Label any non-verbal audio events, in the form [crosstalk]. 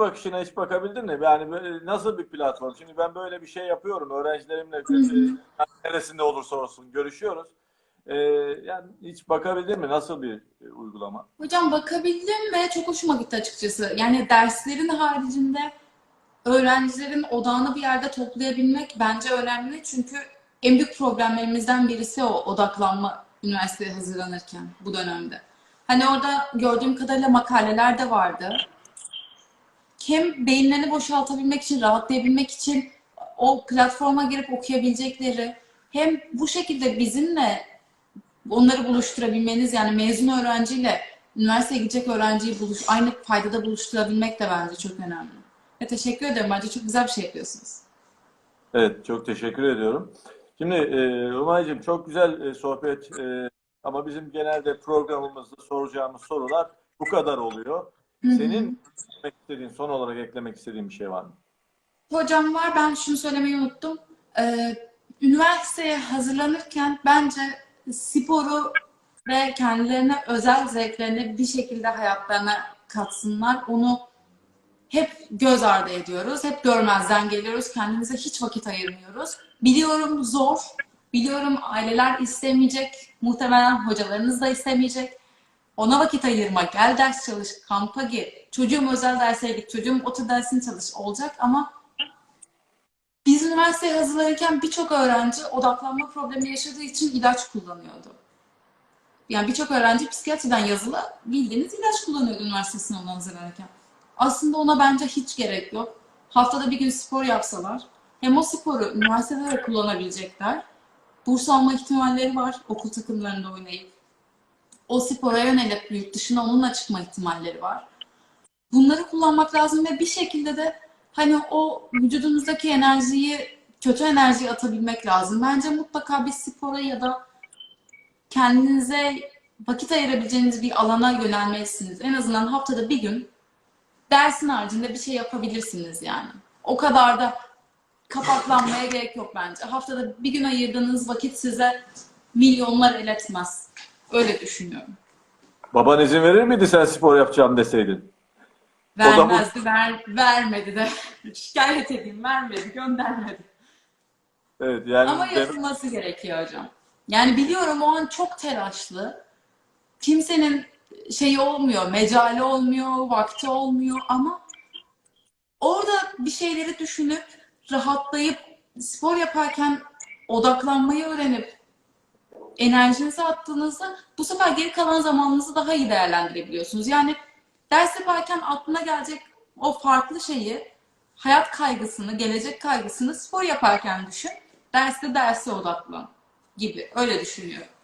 bakışına hiç bakabildin mi? Yani böyle nasıl bir platform? Şimdi ben böyle bir şey yapıyorum. Öğrencilerimle neresinde olursa olsun görüşüyoruz. Ee, yani hiç bakabildin mi? Nasıl bir e, uygulama? Hocam bakabildim ve çok hoşuma gitti açıkçası. Yani derslerin haricinde öğrencilerin odağını bir yerde toplayabilmek bence önemli. Çünkü en büyük problemlerimizden birisi o odaklanma üniversiteye hazırlanırken bu dönemde. Hani orada gördüğüm kadarıyla makaleler de vardı. Hem beyinlerini boşaltabilmek için, rahatlayabilmek için o platforma girip okuyabilecekleri hem bu şekilde bizimle onları buluşturabilmeniz yani mezun öğrenciyle üniversiteye gidecek öğrenciyi buluş, aynı paydada buluşturabilmek de bence çok önemli. Ve teşekkür ederim. Bence çok güzel bir şey yapıyorsunuz. Evet, çok teşekkür ediyorum. Şimdi e, Umay'cığım çok güzel e, sohbet e, ama bizim genelde programımızda soracağımız sorular bu kadar oluyor. Senin eklemek istediğin, son olarak eklemek istediğin bir şey var mı? Hocam var. Ben şunu söylemeyi unuttum. Ee, üniversiteye hazırlanırken bence sporu ve kendilerine özel zevklerini bir şekilde hayatlarına katsınlar. Onu hep göz ardı ediyoruz. Hep görmezden geliyoruz. Kendimize hiç vakit ayırmıyoruz. Biliyorum zor. Biliyorum aileler istemeyecek. Muhtemelen hocalarınız da istemeyecek. Ona vakit ayırma, gel ders çalış, kampa gir. Çocuğum özel derse git, çocuğum otur dersini çalış olacak ama biz üniversiteye hazırlanırken birçok öğrenci odaklanma problemi yaşadığı için ilaç kullanıyordu. Yani birçok öğrenci psikiyatriden yazılı bildiğiniz ilaç kullanıyordu üniversite sınavına hazırlanırken. Aslında ona bence hiç gerek yok. Haftada bir gün spor yapsalar hem o sporu üniversitede de kullanabilecekler. Burs alma ihtimalleri var okul takımlarında oynayıp. O spora yönelip yurt dışına onunla çıkma ihtimalleri var. Bunları kullanmak lazım ve bir şekilde de hani o vücudunuzdaki enerjiyi, kötü enerjiyi atabilmek lazım. Bence mutlaka bir spora ya da kendinize vakit ayırabileceğiniz bir alana yönelmelisiniz. En azından haftada bir gün dersin haricinde bir şey yapabilirsiniz yani. O kadar da kapaklanmaya gerek yok bence. Haftada bir gün ayırdığınız vakit size milyonlar el etmez. Öyle düşünüyorum. Baban izin verir miydi sen spor yapacağım deseydin? Da bu- Vermezdi, ver, vermedi de. [laughs] Şikayet edeyim, vermedi, göndermedi. Evet yani Ama dem- yapılması gerekiyor hocam. Yani biliyorum o an çok telaşlı. Kimsenin şeyi olmuyor, mecali olmuyor, vakti olmuyor ama orada bir şeyleri düşünüp rahatlayıp spor yaparken odaklanmayı öğrenip enerjinizi attığınızda bu sefer geri kalan zamanınızı daha iyi değerlendirebiliyorsunuz. Yani ders yaparken aklına gelecek o farklı şeyi, hayat kaygısını, gelecek kaygısını spor yaparken düşün. Derste derse odaklan gibi. Öyle düşünüyorum.